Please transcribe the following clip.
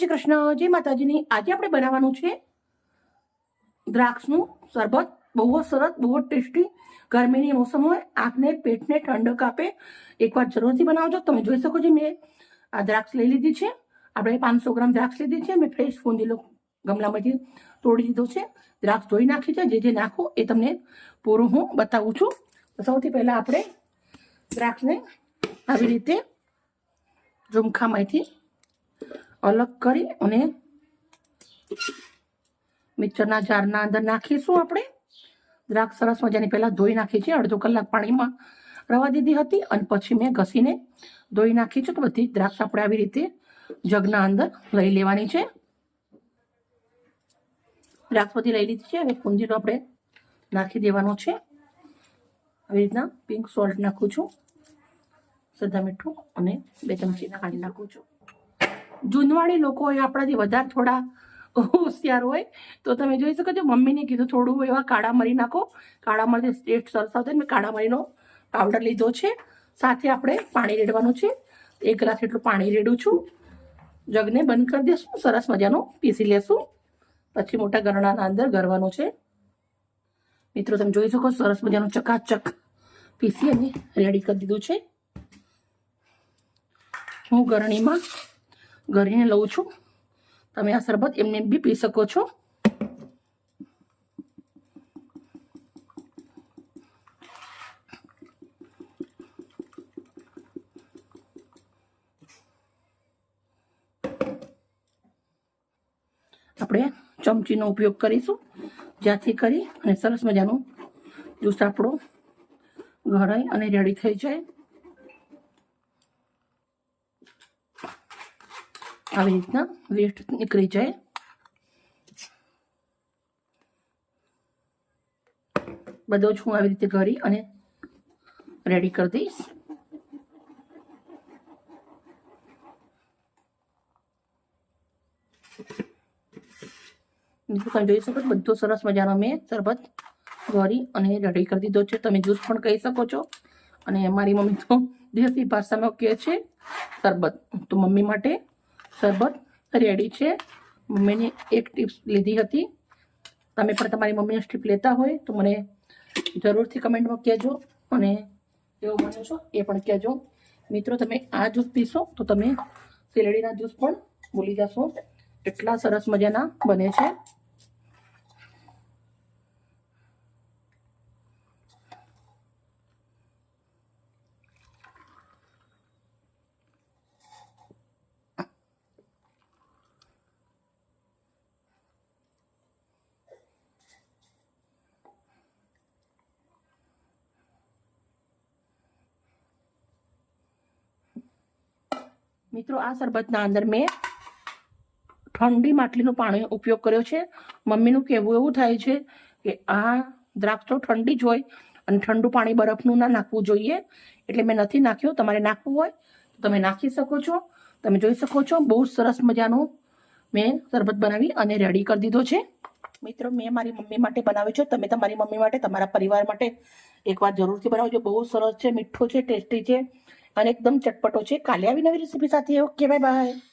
શ્રી કૃષ્ણ. જય માતાજીની. આજે આપણે બનાવવાનું છે દ્રાક્ષનું શરબત. બહુ જ સરસ, બહુ જ ટેસ્ટી. ગરમીની મોસમ હોય, આંખને, પેટને ઠંડક આપે. એકવાર જરૂરથી બનાવજો. તમે જોઈ શકો છો, મેં આ દ્રાક્ષ લઈ લીધી છે. આપણે પાંચસો ગ્રામ દ્રાક્ષ લીધી છે. મેં ફ્રેશ ફૂંદીલો ગમલામાંથી તોડી દીધો છે. દ્રાક્ષ ધોઈ નાખી છે. જે જે નાખો એ તમને પૂરું હું બતાવું છું. સૌથી પહેલાં આપણે દ્રાક્ષને આવી રીતે ઝુમખામાંથી અલગ કરી અને મિક્સરના જારના અંદર નાખીશું આપણે. દ્રાક્ષ સરસ મજાની પહેલાં ધોઈ નાખી છે. અડધો કલાક પાણીમાં રવા દીધી હતી અને પછી મેં ઘસીને ધોઈ નાખી છે તો બધી દ્રાક્ષ આપણે આવી રીતે જગના અંદર લઈ લેવાની છે. દ્રાક્ષ બધી લઈ લીધી છે. હવે કુંજીનો આપણે નાખી દેવાનો છે. આવી રીતના પિંક સોલ્ટ નાખું છું. સદા મીઠું અને બે ચમચીના ખાંડ નાખું છું. જૂનવાણી લોકો હોય આપણાથી વધારે થોડા હોશિયાર હોય, તો તમે જોઈ શકો છો, મમ્મીને કીધું થોડું એવા કાળા મરી નાખો. કાળા મરી ટેસ્ટ સરસ આવશે મેં કાળા મરીનો પાવડર લીધો છે. સાથે આપણે પાણી રેડવાનું છે. એક ગ્લાસ એટલું પાણી રેડું છું. જગને બંધ કરી દેશું, સરસ મજાનું પીસી લેશું. પછી મોટા ગરણાના અંદર ગરવાનું છે. મિત્રો, તમે જોઈ શકો સરસ મજાનું ચકાચક પીસી અને રેડી કરી દીધું છે. હું ગરણીમાં ગરીને લઉં છું. તમે આ શરબત એમને બી પી શકો છો. આપણે ચમચીનો ઉપયોગ કરીશું. જ્યાંથી કરી અને સરસ મજાનું જ્યુસ આપણો ગળાઈ અને રેડી થઈ જાય. આવી રીતના વેસ્ટ નીકળી જાય. બધો જ હું આવી રીતે કરી અને રેડી કરી દઈશ. તમે જોઈ શકો છો? બધો સરસ મજાનો મેં શરબત ગોરી અને રેડી કરી દીધો છે. તમે જ્યુસ પણ કહી શકો છો. અને મારી મમ્મી તો દેશી ભાષામાં કહે છે શરબત તો મમ્મી માટે શરબત રેડી છે. મમ્મીને એક ટિપ્સ લીધી હતી. તમે પણ તમારી મમ્મીની ટીપ લેતા હોય તો મને જરૂરથી કમેન્ટમાં કહેજો અને એવું બનો છો એ પણ કહેજો. મિત્રો, તમે આ જ્યુસ પીશો તો તમે શેરડીના જ્યુસ પણ ભૂલી જશો. એટલા સરસ મજાના બને છે. મિત્રો, આ શરબતના અંદર મેં ઠંડી માટલીનું પાણી ઉપયોગ કર્યો છે. મમ્મીનું કહેવું એવું થાય છે કે આ દ્રાક્ષ તો ઠંડી જ હોય અને ઠંડુ પાણી બરફનું ના નાખવું જોઈએ. એટલે મેં નથી નાખ્યું. તમારે નાખવું હોય તો તમે નાખી શકો છો. તમે જોઈ શકો છો, બહુ સરસ મજાનું મેં શરબત બનાવી અને રેડી કરી દીધો છે. મિત્રો, મેં મારી મમ્મી માટે બનાવ્યું છે. તમે તમારી મમ્મી માટે, તમારા પરિવાર માટે એકવાર જરૂરથી બનાવજો. બહુ સરસ છે, મીઠો છે, ટેસ્ટી છે. અને એકદમ ચટપટો છે. કાલે આવી નવી રેસીપી સાથે. Okay bye bye